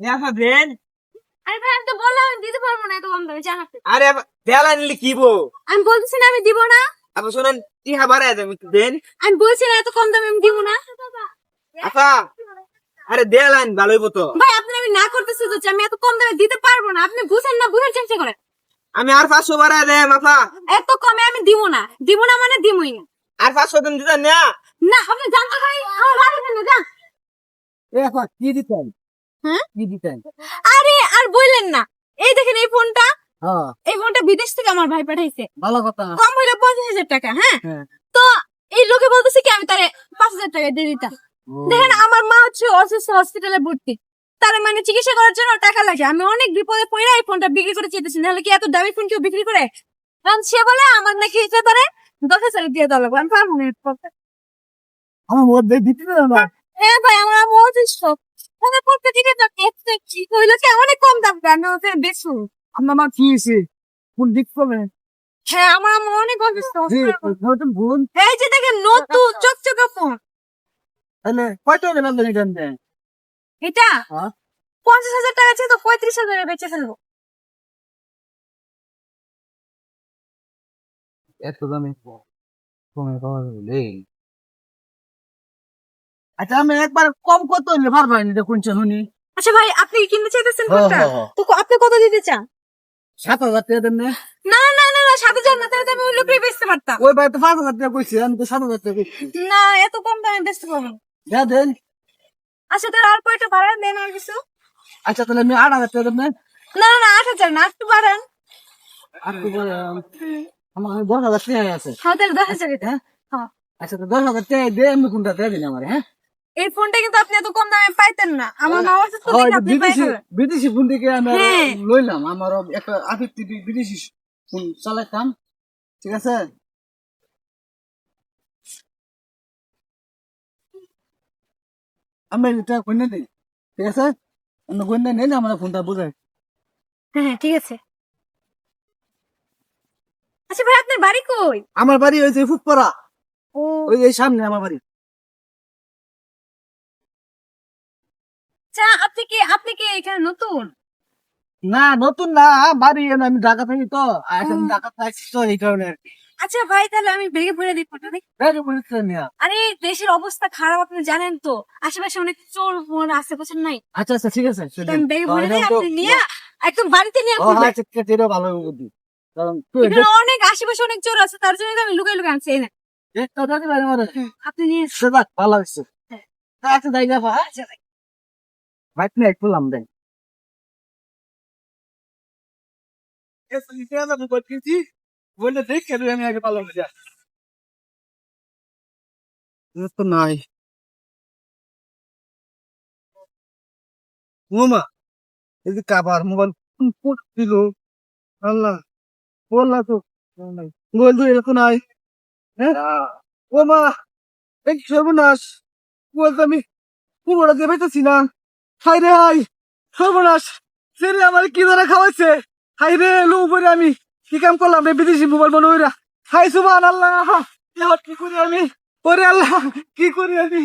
নেশা দেন। আরে ভাই আমি তো বললাম আমি দিতে পারব না এত কম দামে জানাতে আরে দেলা নিলে কি বো আমি বলতেছি না আমি দিব না। শোনেন টিহা বাড়ায় দেন আমি বলছি না এত কম দামে আমি দিব না। আপা আরে ভালো তো। ভাই আপনি আমি না করতেছি তো আমি এত কম দামে দিতে পারব না। আপনি বুঝেন না বুঝার চেষ্টা করেন আমি আর পাঁচশো বাড়ায় দেম আপা। এত কমে আমি দিব না। দিব না মানে দিবই না। আর পাঁচশো দিন দিতেন না? না আপনি জানতে ভাই আমার যান। এ আপা কি দিতেন? হ্যাঁ? আরে আর বললেন না। এই দেখেন এই ফোনটা হ্যাঁ। এই ফোনটা বিদেশ থেকে আমার ভাই পাঠাইছে। ভালো কথা। কম হইলে পঞ্চাশ হাজার টাকা হ্যাঁ? হ্যাঁ। তো এই লোকে বলতেছে কি আমি তারে পাঁচ হাজার টাকা দিয়ে দিতাম। দেখেন আমার মা হচ্ছে অসুস্থ হসপিটালে ভর্তি। তার মানে চিকিৎসা করার জন্য টাকা লাগে। আমি অনেক বিপদে পড়ে এই ফোনটা বিক্রি করে চেয়েছি নাহলে কি এত দামি ফোন কেউ বিক্রি করে? কারণ সে বলে আমার নাকি এটা তারে দশ হাজার দিয়ে দেওয়া লাগবে। আমি পারব না আমার মধ্যে দিতে না? হ্যাঁ। ভাই আমার অসুস্থ। তাদের কি অনেক কম দাম কেন ওদের বেশি আমার মা কি হয়েছে? কোন দিক পাবে হ্যাঁ আমার অনেক অসুস্থ। নতুন ফোন এই যে দেখেন নতুন চকচকে ফোন। তাহলে কয় টাকা দাম দেন এখান এটা? হ্যাঁ। পঞ্চাশ হাজার টাকা আছে তো পঁয়ত্রিশ হাজারে বেচে ফেলব। এত দামে কমে পাওয়া যাবে? আচ্ছা আমি একবার কম কত হইলে পারবা না কোন শুনি। আচ্ছা ভাই আপনি কি কিনতে চাইতেছেন ফোনটা তো আপনি কত দিতে চান? সাত হাজার টাকা দেন না। না না না না সাথে যান না তাহলে আমি ওই লোকেই বেচতে পারতাম। ওই ভাই তো পাঁচ হাজার টাকা কইছি আমি তো সাত হাজার টাকা না এত কম দামে বেচতে পারব না। দেন। আচ্ছা তাহলে অল্প একটু বাড়ান দেন আর কিছু। আচ্ছা তাহলে আমি আট হাজার টাকা দেন না। না আট হাজার না একটু বাড়ান। কি বলে, আমার দশ হাজার টাকা আছে। হ্যাঁ তাহলে দশ হাজার হ্যাঁ? হ্যাঁ। আচ্ছা তো দশ হাজার টাকা দিয়ে আমি কোনটা দিয়ে দিন আমার হ্যাঁ? এই ফোনটা কিন্তু আপনি এত কম দামে পাইতেন না। আমার মা হয়, দেখে আপনি পাইতেন বিদেশি ফোন থেকে আমি হ্যাঁ। লইলাম। আমার একটা আফির বিদেশি ফোন চালাইতাম। ঠিক আছে? আমি এটা কইনা দিই। ঠিক আছে? আমি কইনা নেই আমার ফোনটা বুঝাই হ্যাঁ হ্যাঁ, ঠিক আছে। আচ্ছা ভাই আপনার বাড়ি কই? আমার বাড়ি হয়েছে ফুটপাড়া। ও। ওই সামনে আমার বাড়ি। আচ্ছা আপনি কি? আপনি কি এখানে নতুন? না নতুন না বাড়ি আমি ঢাকা থাকি তো এখন ঢাকা থাকি তো এই কারণে আর কি। আচ্ছা ভাই তাহলে আমি ভেঙে পড়ে দিই নিয়া। আরে দেশের অবস্থা খারাপ আপনি জানেন তো। আশেপাশে অনেক চোর ফোন নাই? আচ্ছা আচ্ছা ঠিক আছে আমি ভেঙে পড়ে দিই আপনি নিয়ে একদম বাড়িতে নিয়ে। আচ্ছা ঠিক আছে, এটা ভালো বুদ্ধি তুই অনেক আশেপাশে অনেক চোর আছে তার জন্য আমি লুকাই লুকাই আনছি এই নেন। একটা দাদি ভাই আমার আপনি নিয়ে সেটা ভালো হয়েছে হ্যাঁ। আচ্ছা তাই না ভাই ভাই তুমি একটু লাম দেন বললে দেখ কেন আমি আগে পালাম যা তো নাই ওমা এই কাবার মোবাইল ফুট দিল? আল্লাহ বললা তো। মোবাইল তো এরকম নাই। হ্যাঁ? ও মা এই সর্বনাশ। বলতে আমি পুরোটা দিয়ে পাইতেছি না। হাই রে হাই সর্বনাশ। সেরে আমার কি ধরে খাওয়াইছে? হাই রে লো উপরে আমি। কি কাম করলাম রে বিদেশি মোবাইল মনে হইরা? হাই সুবান আল্লাহ কি করি আমি? ওরে আল্লাহ, কি করি আমি?